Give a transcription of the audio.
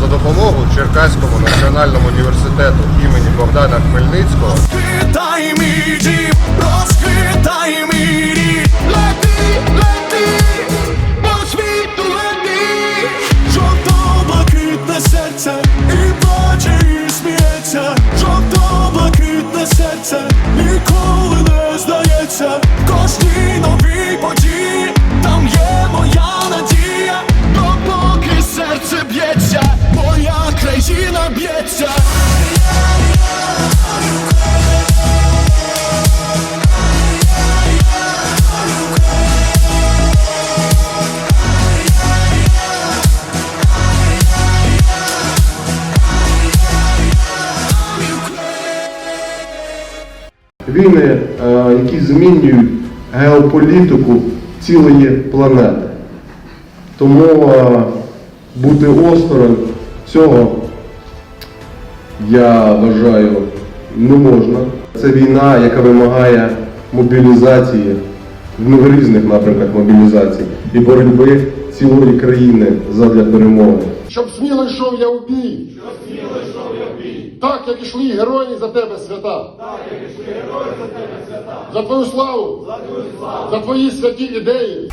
за допомогу Черкаському національному університету імені Богдана Хмельницького. Серце б'ється Війни, е, які змінюють геополітику цілої планети. Тому е, бути осторонь цього, я вважаю, не можна. Це війна, яка вимагає мобілізації, ну, в різних напрямках мобілізації і боротьби цілої країни задля перемоги. Щоб сміло йшов я в бій. Щоб сміло йшов я в бій. Так, як ішли герої за тебе свята. Так, як ішли герої за тебе свята. За твою славу. За твою славу. За твої святі ідеї.